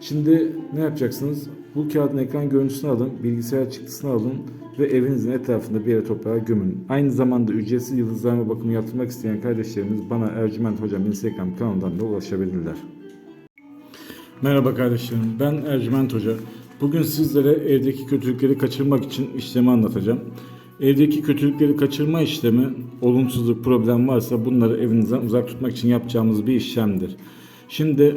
Şimdi ne yapacaksınız? Bu kağıdın ekran görüntüsünü alın, bilgisayar çıktısını alın ve evinizin etrafında bir yere toprağa gömün. Aynı zamanda ücretsiz yıldızlarma bakımı yaptırmak isteyen kardeşlerimiz bana Ercüment Hocam Instagram kanalından da ulaşabilirler. Merhaba kardeşlerim, ben Ercüment Hoca. Bugün sizlere evdeki kötülükleri kaçırmak için işlemi anlatacağım. Evdeki kötülükleri kaçırma işlemi, olumsuzluk, problem varsa bunları evinizden uzak tutmak için yapacağımız bir işlemdir. Şimdi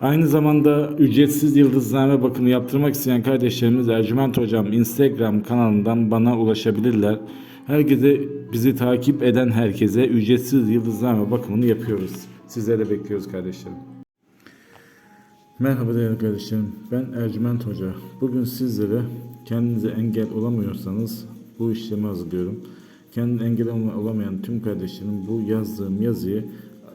Aynı zamanda ücretsiz yıldızname bakımı yaptırmak isteyen kardeşlerimiz Ercüment Hocam Instagram kanalından bana ulaşabilirler. Herkese bizi takip eden herkese ücretsiz yıldızname bakımını yapıyoruz. Sizleri bekliyoruz kardeşlerim. Merhaba değerli kardeşlerim. Ben Ercüment Hoca. Bugün sizlere kendinize engel olamıyorsanız bu işlemi hazırlıyorum. Kendine engel olamayan tüm kardeşlerim bu yazdığım yazıyı